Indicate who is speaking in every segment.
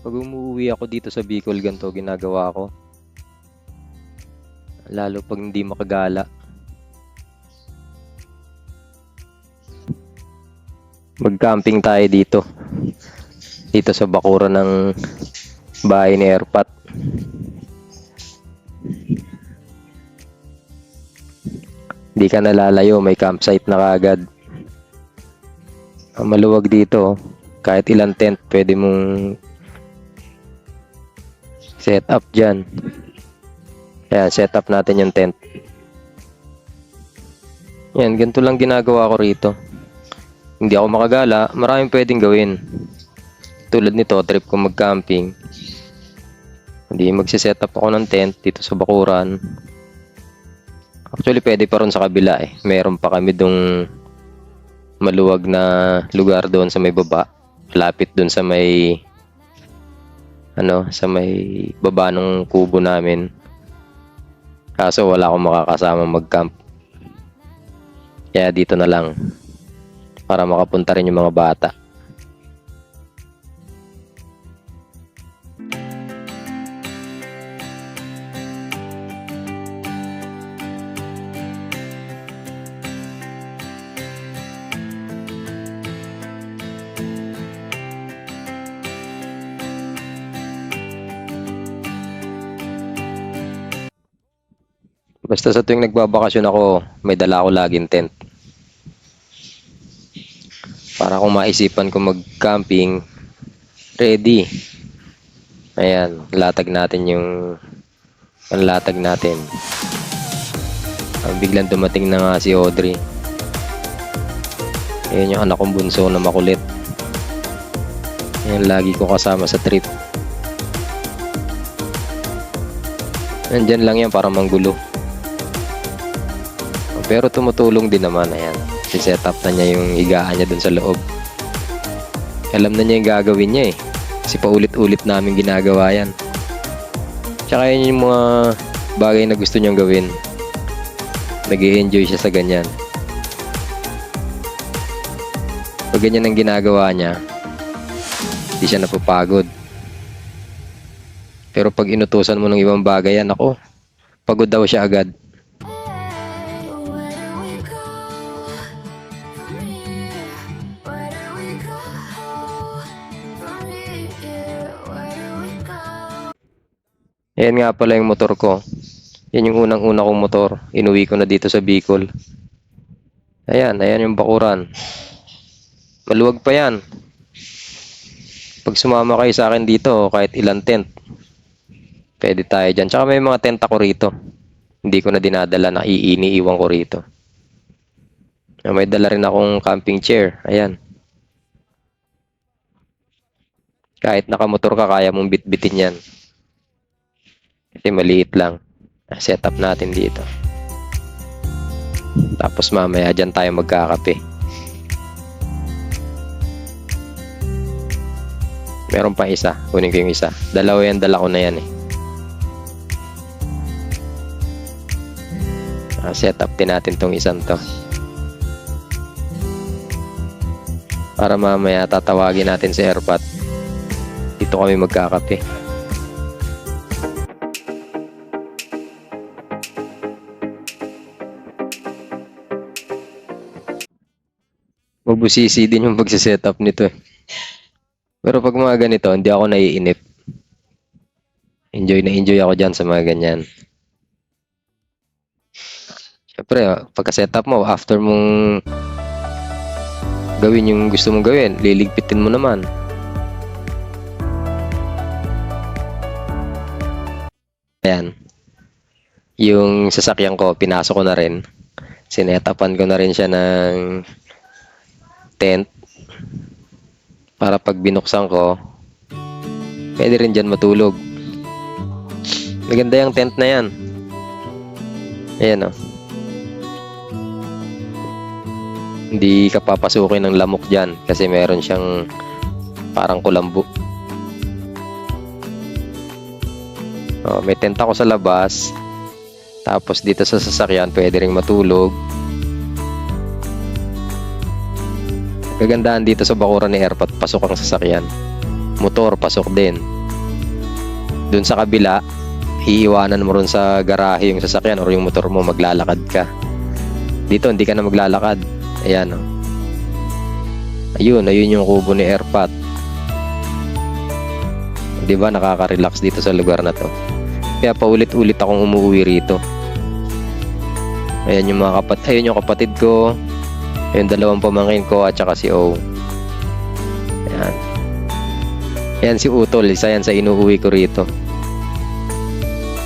Speaker 1: Pag umuwi ako dito sa Bicol, ganito ginagawa ko. Lalo pag hindi makagala. Mag-camping tayo dito. Dito sa bakura ng bahay ni Erpat. Hindi ka nalalayo, may campsite na kagad. Maluwag dito, kahit ilang tent pwede mong set up dyan. Ayan, set up natin yung tent. Yan, ganito lang ginagawa ko rito. Hindi ako makagala, maraming pwedeng gawin. Tulad nito, trip ko mag-camping. Hindi magsiset up ako ng tent dito sa Bakuran. Actually, pwede pa ron sa kabila eh. Meron pa kami dong maluwag na lugar doon sa may baba. Lapit doon sa may ano, sa may baba ng kubo namin. Kaso wala akong makakasama mag-camp. Kaya dito na lang para makapunta rin yung mga bata. Basta sa tuwing nagbabakasyon ako, may dala ako laging tent. Para kung maisipan ko mag-camping, ready. Ayan, latag natin yung panlatag natin. Ah, biglang dumating na nga si Audrey. Ayan yung anak kong bunso na makulit. Ayan, lagi ko kasama sa trip. Nandyan lang yan para manggulo. Pero tumutulong din naman, ayan. Si-set up na niya yung higaan niya dun sa loob. Alam na niya yung gagawin niya eh. Kasi paulit-ulit namin ginagawa yan. Tsaka yun yung mga bagay na gusto niyang gawin. nag enjoy siya sa ganyan. Pag ganyan ang ginagawa niya, hindi siya napapagod. Pero pag inutusan mo ng ibang bagay yan, ako, pagod daw siya agad. Ayan nga pala yung motor ko. Yan yung unang-una kong motor. Inuwi ko na dito sa Bicol. Ayan, ayan yung bakuran. Maluwag pa yan. Pag sumama kayo sa akin dito, kahit ilang tent, pwede tayo dyan. Tsaka may mga tent ako rito. Hindi ko na dinadala na iiniiwan ko rito. Ah, May dala rin akong camping chair. Ayan. Kahit nakamotor ka, kaya mong bitbitin yan. Kasi maliit lang. Set up natin dito. Tapos mamaya dyan tayo magkakape. Meron pa isa. Kunin ko yung isa. Dalawa yan, dala ko na yan eh. Ah, set up din natin tong isang to. Para mamaya tatawagin natin si Airpat. Dito kami magkakape. Mabusisi din yung pagsiset-up nito eh. Pero pag mga ganito, hindi ako naiinip. Enjoy na enjoy ako dyan sa mga ganyan. Siyempre, ah, pagka-setup mo, after mong gawin yung gusto mong gawin, liligpitin mo naman. Ayan. Yung sasakyan ko, pinasok ko na rin. Sinetapan ko na rin siya ng tent para pag binuksan ko, pwede rin dyan matulog. Maganda yung tent na yan. Ayan o. Hindi ka papasukin ng lamok dyan kasi meron siyang parang kulambo. Oh, may tent ako sa labas. Tapos dito sa sasakyan, pwede rin matulog. Kagandahan dito sa bakuran ni Airpot, pasok ang sasakyan. motor, pasok din. Doon sa kabila, iiwanan mo ron sa garahe yung sasakyan or yung motor mo, maglalakad ka. Dito, hindi ka na maglalakad. Ayan, oh. Ayun, ayun yung kubo ni Airpat. Di ba, nakaka-relax dito sa lugar na to. Kaya paulit-ulit akong umuwi rito. Ayan yung mga kapat, ayun yung kapatid ko. Ayun dalawang pamangkin ko at saka si O. Ayan. Ayan si Utol, isa yan sa inuuwi ko rito.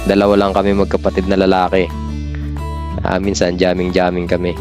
Speaker 1: Dalawa lang kami magkapatid na lalaki. Ah, minsan jamming-jamming kami.